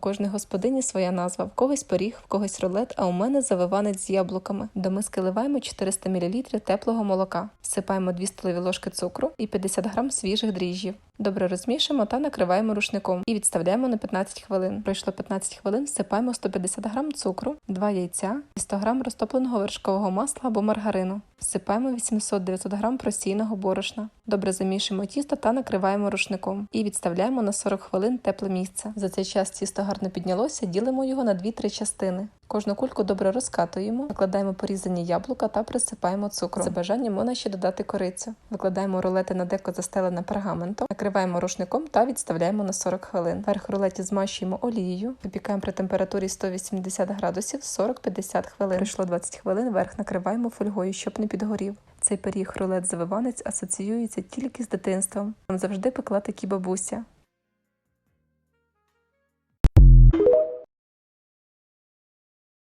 кожної господині своя назва. В когось пиріг, в когось рулет, а у мене завиванець з яблуками. До миски ливаємо 400 мл теплого молока, всипаємо 2 столові ложки цукру і 50 г свіжих дріжджів. Добре розмішуємо та накриваємо рушником і відставляємо на 15 хвилин. Пройшло 15 хвилин, всипаємо 150 г цукру, 2 яйця і 100 г розтопленого вершкового масла або маргарину. Всипаємо 800-900 г просійного борошна. Добре замішуємо тісто та накриваємо рушником і відставляємо на 40 хвилин тепле місце. За цей час тісто гарно піднялося, ділимо його на 2-3 частини. Кожну кульку добре розкатуємо, накладаємо порізані яблука та присипаємо цукром. За бажанням можна ще додати корицю. Викладаємо рулети на деко застелене пергаментом, накриваємо рушником та відставляємо на 40 хвилин. Верх рулеті змащуємо олією, випікаємо при температурі 180 градусів 40-50 хвилин. Пройшло 20 хвилин, верх накриваємо фольгою, щоб не підгорів. Цей пиріг рулет завиванець асоціюється тільки з дитинством. Нам завжди пекла такі бабуся.